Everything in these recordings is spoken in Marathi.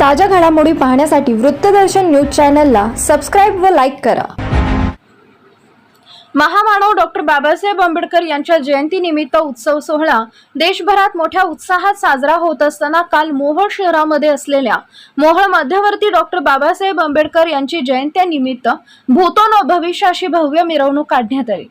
ताज्या घडामोडी पाहण्यासाठी वृत्तदर्शन न्यूज चॅनलला सबस्क्राईब व लाईक करा. महामानव डॉक्टर बाबासाहेब आंबेडकर यांच्या जयंतीनिमित्त उत्सव सोहळा देशभरात मोठ्या उत्साहात साजरा होत असताना काल मोहोळ शहरामध्ये असलेल्या मोहोळ मध्यवर्ती डॉक्टर बाबासाहेब आंबेडकर यांची जयंत्यानिमित्त भूतोनो भविष्याशी भविष्य अशी भव्य मिरवणूक काढण्यात आली.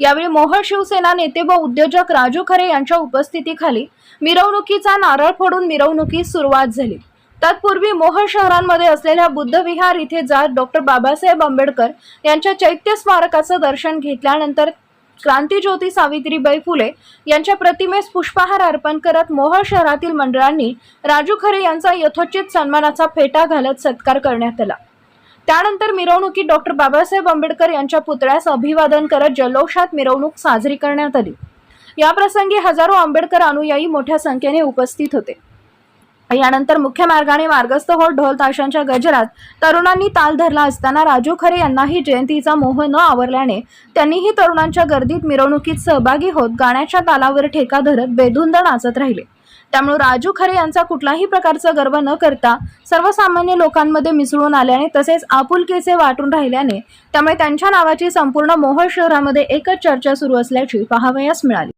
यावेळी मोहळ शिवसेना नेते व उद्योजक राजू खरे यांच्या उपस्थितीखाली मिरवणुकीचा नारळ फोडून मिरवणुकीस सुरुवात झाली. तत्पूर्वी मोहोळ शहरांमध्ये असलेल्या बुद्धविहार इथे जात डॉक्टर बाबासाहेब आंबेडकर यांच्या चैत्य स्मारकाचं दर्शन घेतल्यानंतर क्रांतीज्योती सावित्रीबाई फुले यांच्या प्रतिमेस पुष्पहार अर्पण करत मोहळ शहरातील मंडळांनी राजू खरे यांचा यथोचित सन्मानाचा फेटा घालत सत्कार करण्यात आला. त्यानंतर मिरवणुकीत डॉक्टर बाबासाहेब आंबेडकर यांच्या पुतळ्यास अभिवादन करत जल्लोषात मिरवणूक साजरी करण्यात आली. याप्रसंगी हजारो आंबेडकर अनुयायी मोठ्या संख्येने उपस्थित होते. यानंतर मुख्य मार्गाने मार्गस्थ होत ढोल ताशांच्या गजरात तरुणांनी ताल धरला असताना राजू खरे यांनाही जयंतीचा मोह न आवरल्याने त्यांनीही तरुणांच्या गर्दीत मिरवणुकीत सहभागी होत गाण्याच्या तालावर ठेका धरत बेधुंद नाचत राहिले. त्यामुळे राजू खरे यांचा कुठलाही प्रकारचा गर्व न करता सर्वसामान्य लोकांमध्ये मिसळून आल्याने तसेच आपुलकीचे वाटून राहिल्याने त्यामुळे त्यांच्या नावाची संपूर्ण मोहोळ शहरामध्ये एकच चर्चा सुरू असल्याची पाहावयास मिळाली.